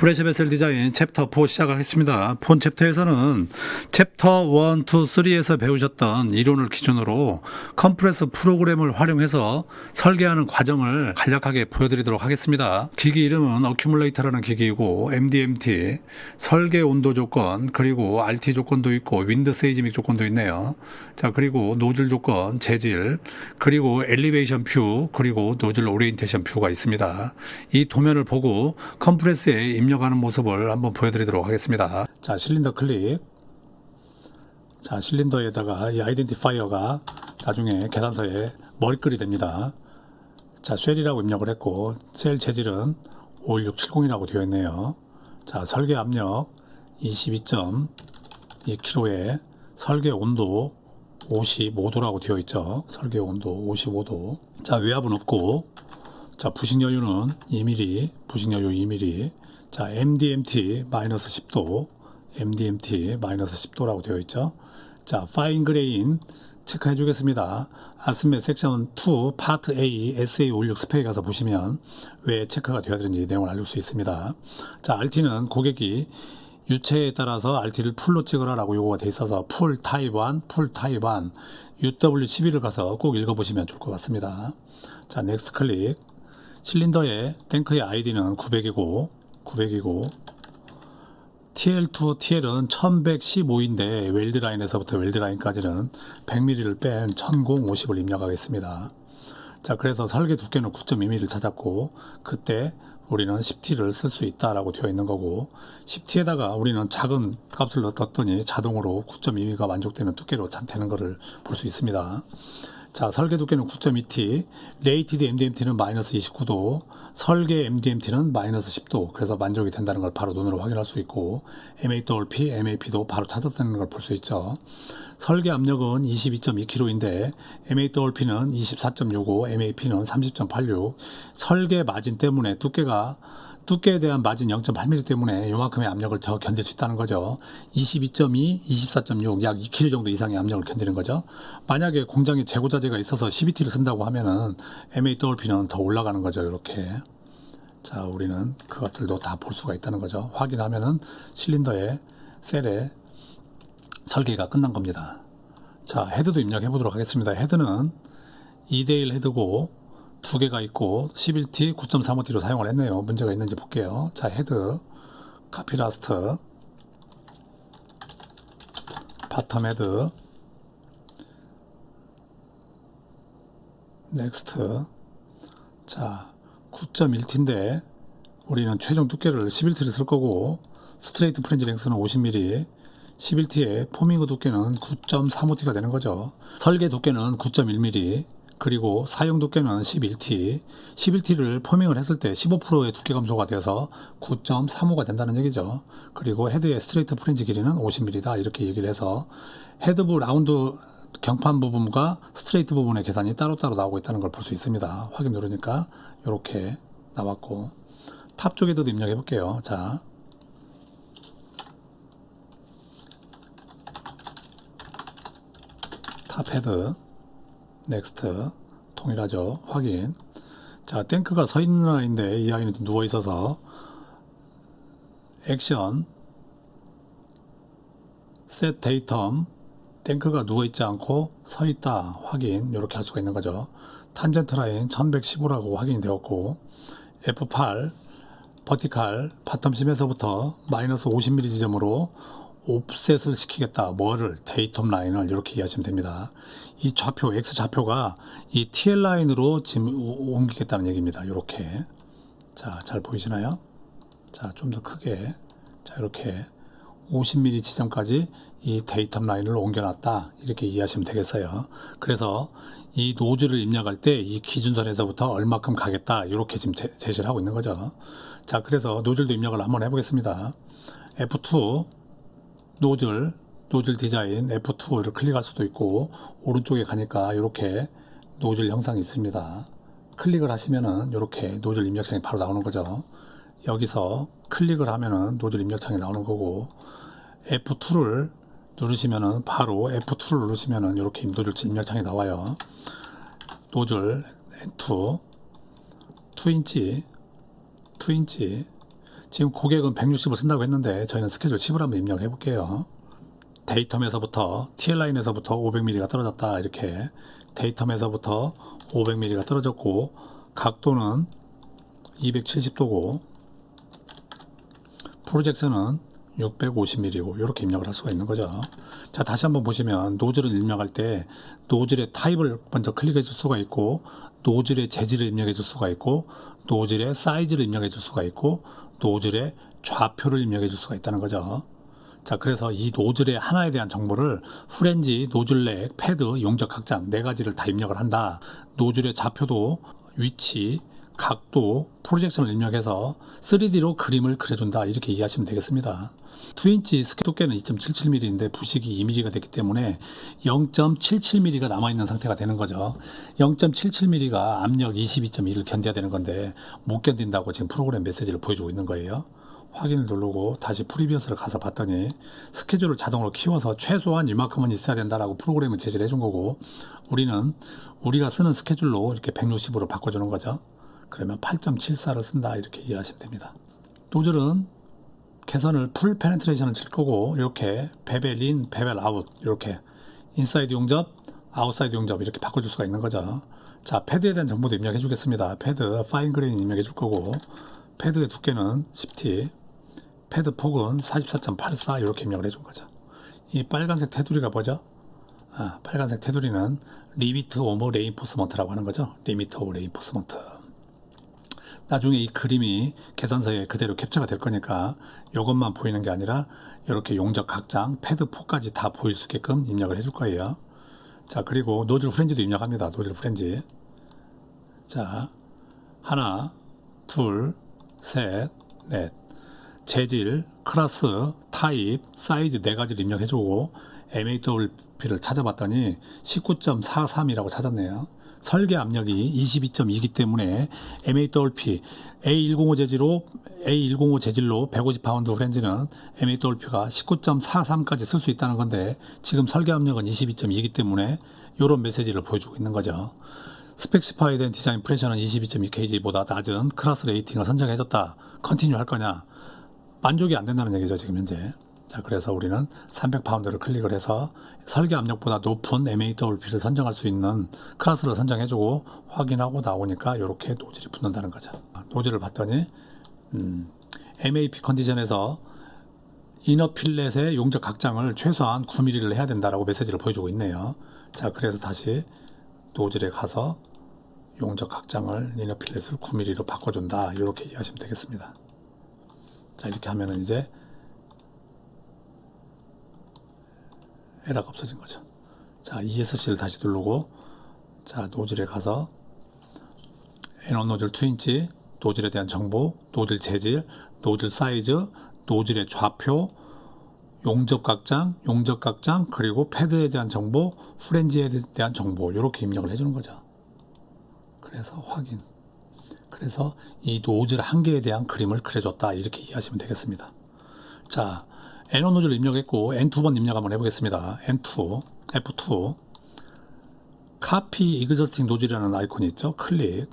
브레시 베셀 디자인 챕터 4 시작하겠습니다. 본 챕터에서는 챕터 1, 2, 3에서 배우셨던 이론을 기준으로 컴프레서 프로그램을 활용해서 설계하는 과정을 간략하게 보여드리도록 하겠습니다. 기기 이름은 어큐뮬레이터라는 기기이고 MDMT, 설계 온도 조건, 그리고 RT 조건도 있고 윈드 세이즈믹 조건도 있네요. 자, 그리고 노즐 조건, 재질, 그리고 엘리베이션 뷰, 그리고 노즐 오리엔테이션 뷰가 있습니다. 이 도면을 보고 컴프레스에 입력하는 모습을 한번 보여드리도록 하겠습니다. 자, 실린더 클릭. 자, 실린더에다가 이 아이덴티파이어가 나중에 계산서에 머리글이 됩니다. 자, 쉘이라고 입력을 했고, 셀 재질은 51670이라고 되어 있네요. 자, 설계 압력 22.2kg에 설계 온도 55도라고 되어 있죠. 설계 온도 55도. 자, 외압은 없고, 자, 부식 여유는 2mm, 부식 여유 2mm. 자, MDMT 마이너스 10도, MDMT 마이너스 10도라고 되어 있죠. 자, 파인 그레인 체크해 주겠습니다. 아스메 섹션 2 파트 A SA56 스페이 가서 보시면 왜 체크가 되어야 되는지 내용을 알릴 수 있습니다. 자, RT는 고객이 유체에 따라서 RT를 풀로 찍으라라고 요구가 돼 있어서 풀 타입 1, 풀 타입 1, UW12를 가서 꼭 읽어보시면 좋을 것 같습니다. 자, 넥스트 클릭. 실린더의 탱크의 아이디는 900이고 900이고 TL2, TL은 1115인데 웰드 라인에서부터 웰드 라인까지는 100mm를 뺀 1050을 입력하겠습니다. 자, 그래서 설계 두께는 9.2mm를 찾았고 그때 우리는 10T를 쓸 수 있다라고 되어 있는 거고 10T에다가 우리는 작은 값을 넣었더니 자동으로 9.2mm가 만족되는 두께로 되는 것을 볼 수 있습니다. 자, 설계 두께는 9.2T, 레이티드 MDMT는 마이너스 29도, 설계 MDMT는 마이너스 10도, 그래서 만족이 된다는 걸 바로 눈으로 확인할 수 있고, MAWP, MAP도 바로 찾았다는 걸 볼 수 있죠. 설계 압력은 22.2kg인데, MAWP는 24.65, MAP는 30.86, 설계 마진 때문에 두께가 두께에 대한 마진 0.8mm 때문에 요만큼의 압력을 더 견딜 수 있다는 거죠. 22.2, 24.6, 약 2kg 정도 이상의 압력을 견디는 거죠. 만약에 공장에 재고자재가 있어서 12T를 쓴다고 하면은 MAWP는 더 올라가는 거죠. 이렇게. 자, 우리는 그것들도 다 볼 수가 있다는 거죠. 확인하면은 실린더의 셀에 설계가 끝난 겁니다. 자, 헤드도 입력해 보도록 하겠습니다. 헤드는 2대1 헤드고 두 개가 있고 11T 9.35T로 사용을 했네요. 문제가 있는지 볼게요. 자, 헤드 카피라스트 바텀 헤드 넥스트 자 9.1T인데 우리는 최종 두께를 11T를 쓸 거고 스트레이트 프렌즈 랭스는 50mm 11T의 포밍그 두께는 9.35T가 되는 거죠. 설계 두께는 9.1mm 그리고 사용 두께는 11T, 11T를 포밍을 했을 때 15%의 두께 감소가 되어서 9.35가 된다는 얘기죠. 그리고 헤드의 스트레이트 프렌즈 길이는 50mm다 이렇게 얘기를 해서 헤드부 라운드 경판 부분과 스트레이트 부분의 계산이 따로따로 나오고 있다는 걸 볼 수 있습니다. 확인 누르니까 이렇게 나왔고 탑 쪽에도 입력해 볼게요. 자, 탑 헤드 넥스트. 동일하죠? 확인. 자 탱크가 서 있는 아이인데 이 아이는 누워 있어서 액션. 셋 데이텀 탱크가 누워 있지 않고 서 있다. 확인. 이렇게 할 수가 있는 거죠. 탄젠트 라인 1115라고 확인이 되었고 F8 버티칼 바텀 심에서부터 마이너스 50mm 지점으로 옵셋을 시키겠다. 뭐를 데이텀 라인을 이렇게 이해하시면 됩니다. 이 좌표 X 좌표가 이 TL 라인으로 지금 오- 옮기겠다는 얘기입니다. 이렇게 자 잘 보이시나요? 자 좀 더 크게 자 이렇게 50mm 지점까지 이 데이텀 라인을 옮겨놨다 이렇게 이해하시면 되겠어요. 그래서 이 노즐을 입력할 때 이 기준선에서부터 얼마큼 가겠다 이렇게 지금 제, 제시를 하고 있는 거죠. 자 그래서 노즐도 입력을 한번 해보겠습니다. F2 노즐, 노즐 디자인 F2를 클릭할 수도 있고 오른쪽에 가니까 이렇게 노즐 형상이 있습니다. 클릭을 하시면은 이렇게 노즐 입력창이 바로 나오는 거죠. 여기서 클릭을 하면은 노즐 입력창이 나오는 거고 F2를 누르시면은 바로 F2를 누르시면은 이렇게 노즐 입력창이 나와요. 노즐 N2 2인치 2인치 지금 고객은 160을 쓴다고 했는데 저희는 스케줄 10을 한번 입력해 볼게요. 데이텀에서부터 TL라인에서부터 500mm가 떨어졌다 이렇게 데이텀에서부터 500mm가 떨어졌고 각도는 270도고 프로젝션은 650mm고 이렇게 입력을 할 수가 있는 거죠. 자 다시 한번 보시면 노즐을 입력할 때 노즐의 타입을 먼저 클릭해 줄 수가 있고 노즐의 재질을 입력해 줄 수가 있고 노즐의 사이즈를 입력해 줄 수가 있고 노즐의 좌표를 입력해 줄 수가 있다는 거죠. 자, 그래서 이 노즐의 하나에 대한 정보를 후렌지, 노즐렉, 패드, 용적 각장 네 가지를 다 입력을 한다. 노즐의 좌표도 위치, 각도, 프로젝션을 입력해서 3D로 그림을 그려준다. 이렇게 이해하시면 되겠습니다. 2인치 스케 두께는 2.77mm인데 부식이 2mm가 됐기 때문에 0.77mm가 남아있는 상태가 되는 거죠. 0.77mm가 압력 22.2를 견뎌야 되는 건데 못 견딘다고 지금 프로그램 메시지를 보여주고 있는 거예요. 확인을 누르고 다시 프리비어스를 가서 봤더니 스케줄을 자동으로 키워서 최소한 이만큼은 있어야 된다라고 프로그램을 제시를 해준 거고 우리는 우리가 쓰는 스케줄로 이렇게 160으로 바꿔주는 거죠. 그러면 8.74를 쓴다 이렇게 이해하시면 됩니다. 노즐은 개선을 풀 페네트레이션을 칠 거고 이렇게 베벨 인, 베벨 아웃 이렇게 인사이드 용접, 아웃사이드 용접 이렇게 바꿔줄 수가 있는 거죠. 자 패드에 대한 정보도 입력해 주겠습니다. 패드 파인 그레인 입력해 줄 거고 패드의 두께는 10T, 패드 폭은 44.84 이렇게 입력을 해준 거죠. 이 빨간색 테두리가 뭐죠? 아, 빨간색 테두리는 리미트 오버 레인포스먼트라고 하는 거죠. 리미트 오버 레인포스먼트. 나중에 이 그림이 계산서에 그대로 캡처가 될 거니까 이것만 보이는 게 아니라 이렇게 용적 각장, 패드 폭까지 다 보일 수 있게끔 입력을 해줄 거예요. 자, 그리고 노즐 프렌지도 입력합니다. 노즐 프렌지. 자, 하나, 둘, 셋, 넷. 재질, 클래스, 타입, 사이즈 네 가지를 입력해주고 MAWP를 찾아봤더니 19.43이라고 찾았네요. 설계 압력이 22.2이기 때문에 MAWP A105 재질로 A105 재질로 150파운드 프렌즈는 MAWP가 19.43까지 쓸 수 있다는 건데 지금 설계 압력은 22.2이기 때문에 이런 메시지를 보여주고 있는 거죠. 스펙시파이된 디자인 프레셔는 22.2kg보다 낮은 클래스 레이팅을 선정해줬다. 컨티뉴 할 거냐? 만족이 안 된다는 얘기죠, 지금 현재. 자, 그래서 우리는 300파운드를 클릭을 해서 설계 압력보다 높은 MAWP를 선정할 수 있는 클래스를 선정해주고 확인하고 나오니까 이렇게 노즐이 붙는다는 거죠. 노즐을 봤더니, 음, MAP 컨디션에서 이너 필렛의 용적 각장을 최소한 9mm를 해야 된다라고 메시지를 보여주고 있네요. 자, 그래서 다시 노즐에 가서 용적 각장을 이너 필렛을 9mm로 바꿔준다. 이렇게 이해하시면 되겠습니다. 자, 이렇게 하면은 이제 에러가 없어진 거죠. 자, ESC를 다시 누르고 자, 노즐에 가서 N1 노즐 2인치, 노즐에 대한 정보, 노즐 재질, 노즐 사이즈, 노즐의 좌표, 용접 각장, 용접 각장, 그리고 패드에 대한 정보, 후렌지에 대한 정보 이렇게 입력을 해주는 거죠. 그래서 확인. 그래서 이 노즐 한 개에 대한 그림을 그려줬다 이렇게 이해하시면 되겠습니다. 자, N1 노즐 입력했고 N2번 입력 한번 해보겠습니다. N2, F2 카피 이그저스팅 노즐이라는 아이콘이 있죠. 클릭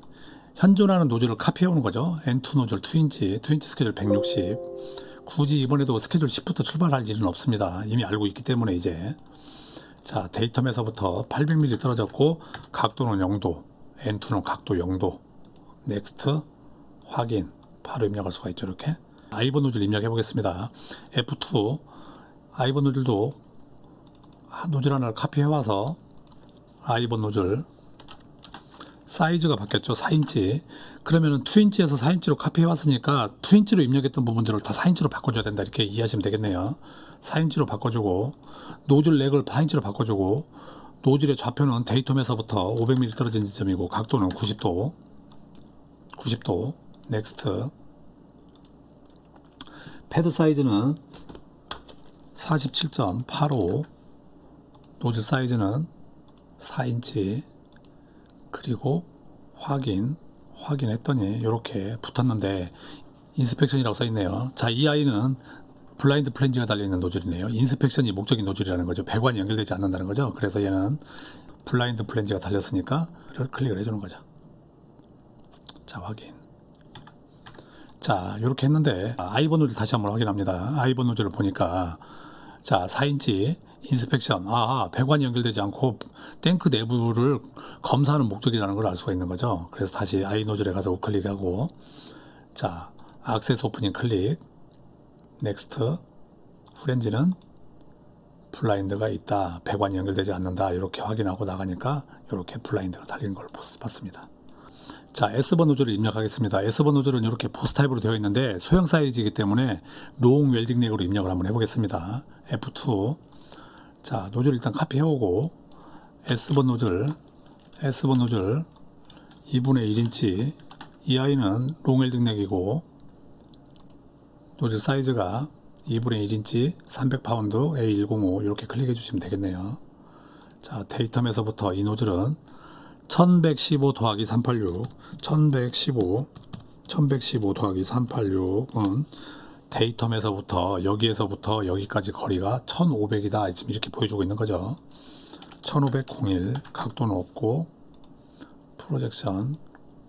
현존하는 노즐을 카피해오는 거죠. N2 노즐 2인치, 2인치 스케줄 160 굳이 이번에도 스케줄 10부터 출발할 일은 없습니다. 이미 알고 있기 때문에 이제 자 데이텀에서부터 800mm 떨어졌고 각도는 0도 N2는 각도 0도 넥스트 확인 바로 입력할 수가 있죠 이렇게 아이번 노즐 입력해 보겠습니다. F2. 아이번 노즐도 노즐 하나를 카피해 와서 아이번 노즐 사이즈가 바뀌었죠. 4인치. 그러면은 2인치에서 4인치로 카피해 왔으니까 2인치로 입력했던 부분들을 다 4인치로 바꿔줘야 된다. 이렇게 이해하시면 되겠네요. 4인치로 바꿔주고 노즐 렉을 4인치로 바꿔주고 노즐의 좌표는 데이텀에서부터 500mm 떨어진 지점이고 각도는 90도 90도. 넥스트 패드 사이즈는 47.85 노즐 사이즈는 4인치 그리고 확인 확인했더니 이렇게 붙었는데 인스펙션이라고 써 있네요. 자, 이 아이는 블라인드 플랜지가 달려 있는 노즐이네요. 인스펙션이 목적인 노즐이라는 거죠. 배관이 연결되지 않는다는 거죠. 그래서 얘는 블라인드 플랜지가 달렸으니까 클릭을 해주는 거죠. 자, 확인. 자, 이렇게 했는데 아이번 노즐 다시 한번 확인합니다. 아이번 노즐을 보니까 자, 4인치 인스펙션. 아, 배관이 연결되지 않고 탱크 내부를 검사하는 목적이라는 걸 알 수가 있는 거죠. 그래서 다시 아이 노즐에 가서 우클릭하고 자, 악세스 오프닝 클릭. 넥스트. 프렌즈는 블라인드가 있다. 배관이 연결되지 않는다. 이렇게 확인하고 나가니까 이렇게 블라인드가 달린 걸 봤습니다. 자, S번 노즐을 입력하겠습니다. S번 노즐은 이렇게 포스 타입으로 되어 있는데 소형 사이즈이기 때문에 롱 웰딩 넥으로 입력을 한번 해보겠습니다. F2. 자, 노즐 일단 카피해오고 S번 노즐, S번 노즐 2분의 1인치 이 아이는 롱 웰딩 넥이고 노즐 사이즈가 2분의 1인치 300파운드 A105 이렇게 클릭해 주시면 되겠네요. 자, 데이텀에서부터 이 노즐은 1115 더하기 386, 1115, 1115 더하기 386은 데이텀에서부터 여기에서부터 여기까지 거리가 1500이다. 지금 이렇게 보여주고 있는 거죠. 1501, 각도는 없고, 프로젝션,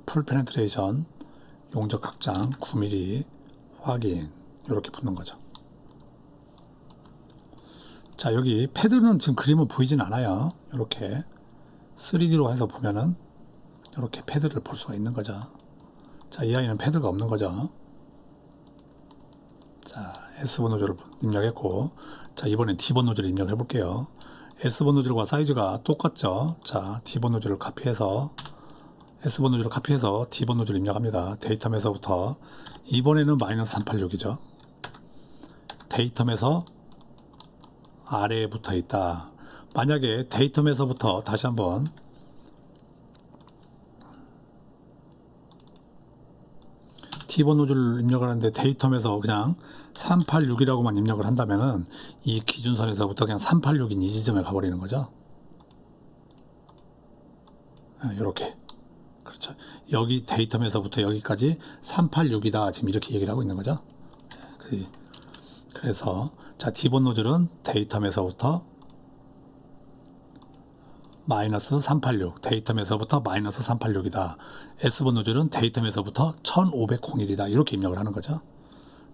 풀 페네트레이션, 용적 확장 9mm 확인 이렇게 붙는 거죠. 자 여기 패드는 지금 그림은 보이진 않아요. 이렇게 3D로 해서 보면은 이렇게 패드를 볼 수가 있는 거죠. 자, 이 아이는 패드가 없는 거죠. 자, S번 노즐을 입력했고, 자, 이번엔 D번 노즐을 입력해 볼게요. S번 노즐과 사이즈가 똑같죠. 자, D번 노즐을 카피해서, S번 노즐을 카피해서 D번 노즐을 입력합니다. 데이텀에서부터, 이번에는 마이너스 386이죠. 데이텀에서 아래에 붙어 있다. 만약에 데이텀에서부터 다시 한번 T번 노즐을 입력을 하는데 데이텀에서 그냥 386이라고만 입력을 한다면은 이 기준선에서부터 그냥 386인 이 지점에 가버리는 거죠. 이렇게 그렇죠. 여기 데이텀에서부터 여기까지 386이다 지금 이렇게 얘기를 하고 있는 거죠. 그- 그래서 자 T번 노즐은 데이텀에서부터 마이너스 386 데이텀에서부터 마이너스 386이다. S번 노즐은 데이텀에서부터 1501이다. 이렇게 입력을 하는 거죠.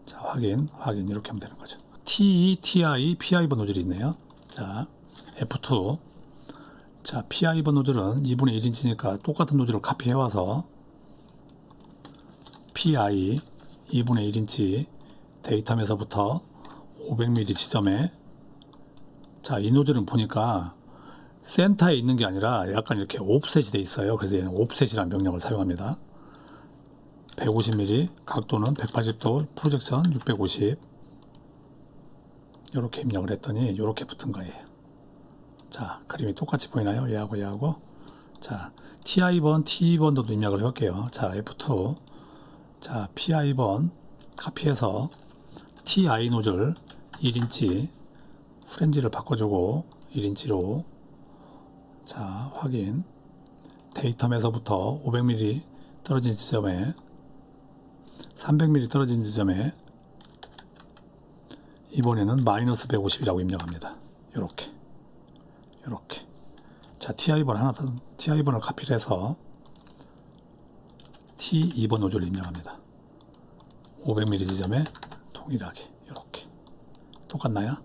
자 확인 확인 이렇게 하면 되는 거죠. TE, TI, PI번 노즐이 있네요. 자 F2 자 PI번 노즐은 2분의 1인치니까 똑같은 노즐을 카피해와서 PI 2분의 1인치 데이텀에서부터 500mm 지점에 자 이 노즐은 보니까 센터에 있는 게 아니라 약간 이렇게 옵셋이 돼 있어요. 그래서 얘는 옵셋이라는 명령을 사용합니다. 150mm, 각도는 180도, 프로젝션 650. 이렇게 입력을 했더니 이렇게 붙은 거예요. 자, 그림이 똑같이 보이나요? 얘하고 얘하고. 자, TI번, TE번도 입력을 해볼게요. 자, F2. 자, PI번 카피해서 TI 노즐 1인치 프렌즈를 바꿔주고 1인치로 자, 확인. 데이텀에서부터 500mm 떨어진 지점에 300mm 떨어진 지점에 이번에는 마이너스 150이라고 입력합니다. 이렇게. 이렇게. 자, TI번 하나 더, TI번을 카피를 해서 T2번 노즐을 입력합니다. 500mm 지점에 동일하게. 이렇게. 똑같나요?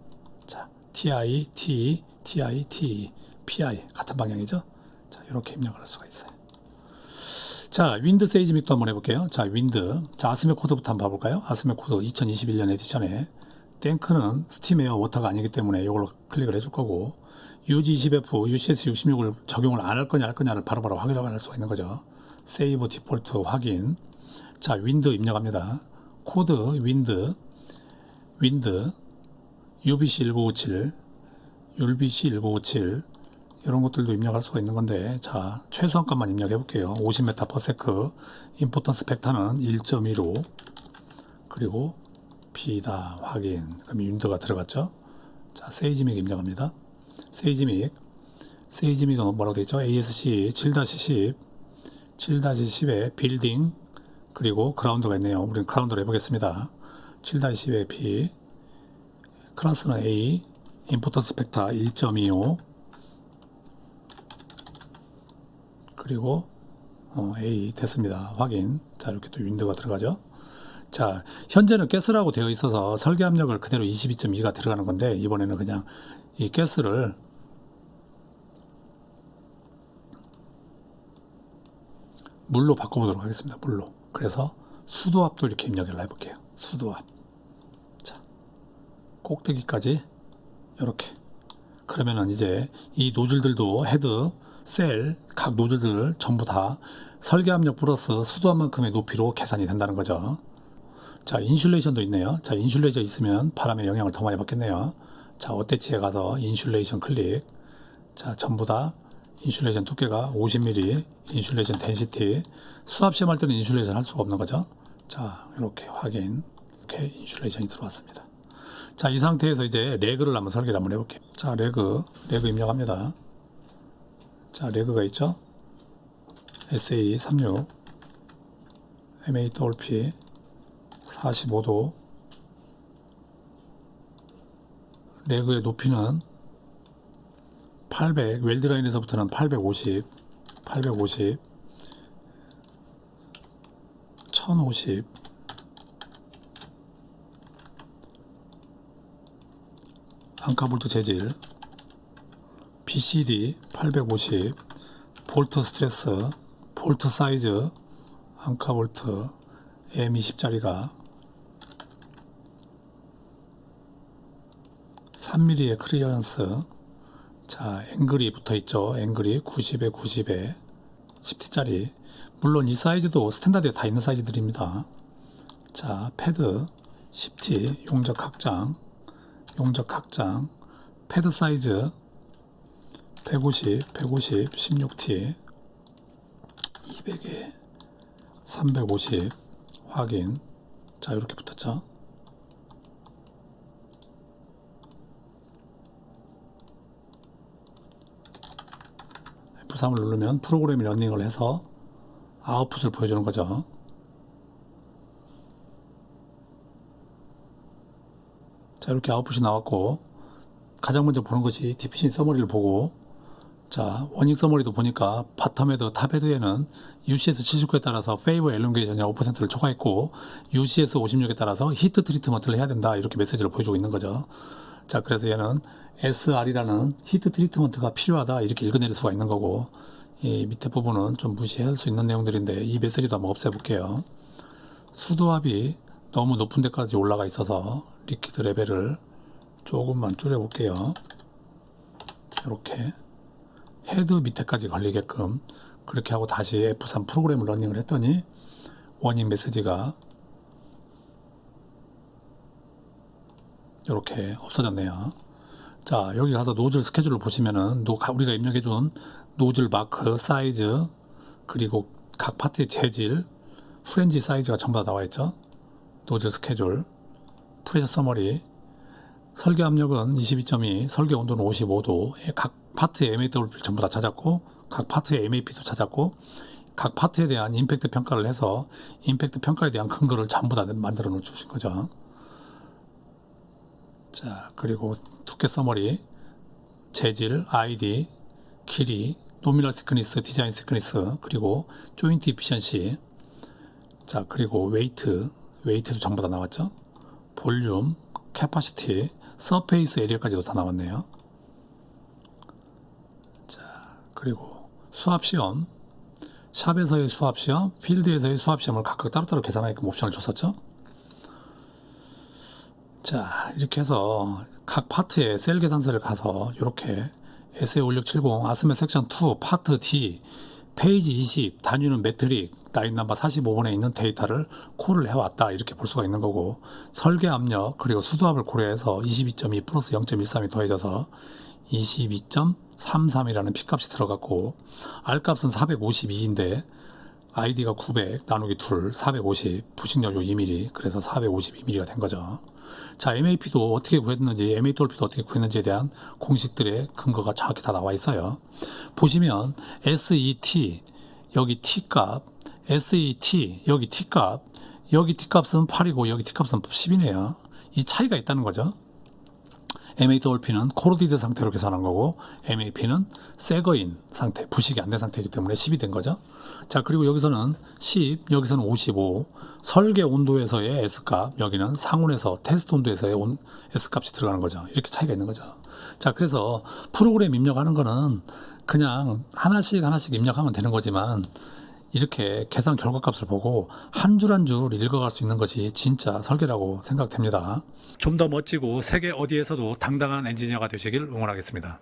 자, TI, T, TI, T, PI 같은 방향이죠. 자, 이렇게 입력을 할 수가 있어요. 자, 윈드 세이즈믹도 한번 해볼게요. 자, 윈드. 자, 아스메 코드부터 한번 봐볼까요? 아스메 코드 2021년 에디션에 탱크는 스팀 에어 워터가 아니기 때문에 이걸로 클릭을 해줄 거고 UG20F, UCS66을 적용을 안 할 거냐 할 거냐를 바로바로 확인을 할 수가 있는 거죠. 세이브 디폴트 확인. 자, 윈드 입력합니다. 코드 윈드 윈드 UBC 1997 UBC 1997 이런 것들도 입력할 수가 있는 건데 자 최소한 값만 입력해 볼게요. 50m/s 임포턴스 벡터는 1.15 그리고 B다 확인. 그럼 윈드가 들어갔죠? 자 세이지믹 입력합니다. 세이지믹. 세이지믹은 뭐라고 되어 있죠? ASC 7-10 7-10에 빌딩. 그리고 그라운드가 있네요. 우리는 그라운드로 해보겠습니다. 7-10에 B. 클래스는 A. 임포턴스 벡터 1.25 그리고 어, A 됐습니다. 확인. 자 이렇게 또 윈드가 들어가죠. 자, 현재는 가스라고 되어 있어서 설계 압력을 그대로 22.2가 들어가는 건데 이번에는 그냥 이 가스를 물로 바꿔보도록 하겠습니다. 물로. 그래서 수도압도 이렇게 입력을 해볼게요. 수도압. 자, 꼭대기까지 이렇게. 그러면은 이제 이 노즐들도 헤드, 셀, 각 노즐들 전부 다 설계 압력 플러스 수도압만큼의 높이로 계산이 된다는 거죠. 자, 인슐레이션도 있네요. 자, 인슐레이션 있으면 바람의 영향을 더 많이 받겠네요. 자, 어때치에 가서 인슐레이션 클릭. 자, 전부 다 인슐레이션 두께가 50mm, 인슐레이션 덴시티. 수압 시험할 때는 인슐레이션 할 수가 없는 거죠. 자, 이렇게 확인. 이렇게 인슐레이션이 들어왔습니다. 자, 이 상태에서 이제 레그를 한번 설계를 한번 해볼게요. 자, 레그, 레그 입력합니다. 자, 레그가 있죠? SA36, MAWP, 45도, 레그의 높이는 800, 웰드라인에서부터는 850, 850, 1050, 앙카볼트 재질, BCD 850, 볼트 스트레스, 볼트 사이즈, 앙카볼트 M20짜리가 3mm의 클리어런스. 자 앵글이 붙어 있죠. 앵글이 90에 90에 10T짜리. 물론 이 사이즈도 스탠다드에 다 있는 사이즈들입니다. 자 패드 10T 용적 확장 용적 확장 패드 사이즈 150 150 16T 200에 350 확인 자 이렇게 붙었죠 F3을 누르면 프로그램이 러닝을 해서 아웃풋을 보여주는 거죠. 자, 이렇게 아웃풋이 나왔고, 가장 먼저 보는 것이 디피신 서머리를 보고, 자, 원익 서머리도 보니까 바텀 헤드, 탑 헤드에는 UCS 79에 따라서 페이버 엘롱게이션이 5%를 초과했고, UCS 56에 따라서 히트 트리트먼트를 해야 된다. 이렇게 메시지를 보여주고 있는 거죠. 자, 그래서 얘는 SR이라는 히트 트리트먼트가 필요하다. 이렇게 읽어낼 수가 있는 거고, 이 밑에 부분은 좀 무시할 수 있는 내용들인데, 이 메시지도 한번 없애볼게요. 수도압이 너무 높은 데까지 올라가 있어서 리퀴드 레벨을 조금만 줄여볼게요. 이렇게. 헤드 밑에까지 걸리게끔 그렇게 하고 다시 F3 프로그램을 러닝을 했더니 워닝 메시지가 이렇게 없어졌네요. 자, 여기 가서 노즐 스케줄을 보시면은 노, 우리가 입력해준 노즐 마크, 사이즈, 그리고 각 파트의 재질, 프렌지 사이즈가 전부 다 나와 있죠. 노즐 스케줄, 프레셔 서머리, 설계 압력은 22.2, 설계 온도는 55도, 각 파트의 MAW를 전부 다 찾았고, 각 파트의 MAP도 찾았고, 각 파트에 대한 임팩트 평가를 해서 임팩트 평가에 대한 근거를 전부 다 만들어 놓으신 거죠. 자, 그리고 두께 서머리, 재질, 아이디, 길이, 노미널 시크니스, 디자인 시크니스, 그리고 조인트 이피션시, 자, 그리고 웨이트, 웨이트도 전부 다 나왔죠. 볼륨, 캐파시티, 서페이스 에리어까지도 다 나왔네요. 자, 그리고 수압 시험, 샵에서의 수압 시험, 필드에서의 수압 시험을 각각 따로따로 계산하게끔 옵션을 줬었죠. 자, 이렇게 해서 각 파트에 셀 계산서를 가서 이렇게 SA5670 아스메 섹션 2 파트 D 페이지 20 단위는 매트릭 라인 넘버 45번에 있는 데이터를 콜을 해왔다 이렇게 볼 수가 있는 거고 설계 압력 그리고 수도압을 고려해서 22.2 플러스 0.13이 더해져서 22.33이라는 P값이 들어갔고 R값은 452인데 ID가 900 나누기 2 450 부식연료 2mm 그래서 452mm가 된 거죠. 자 MAP도 어떻게 구했는지 MAWP도 어떻게 구했는지에 대한 공식들의 근거가 정확히 다 나와 있어요. 보시면 SET 여기 T값 SET 여기 T값 여기 T값은 8이고 여기 T값은 10이네요. 이 차이가 있다는 거죠. MA-P는 코로디드 상태로 계산한 거고 MAP는 새거인 상태, 부식이 안 된 상태이기 때문에 10이 된 거죠. 자, 그리고 여기서는 10, 여기서는 55. 설계 온도에서의 S값, 여기는 상온에서 테스트 온도에서의 온, S값이 들어가는 거죠. 이렇게 차이가 있는 거죠. 자, 그래서 프로그램 입력하는 거는 그냥 하나씩 하나씩 입력하면 되는 거지만 이렇게 계산 결과값을 보고 한 줄 한 줄 읽어갈 수 있는 것이 진짜 설계라고 생각됩니다. 좀 더 멋지고 세계 어디에서도 당당한 엔지니어가 되시길 응원하겠습니다.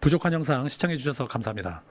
부족한 영상 시청해 주셔서 감사합니다.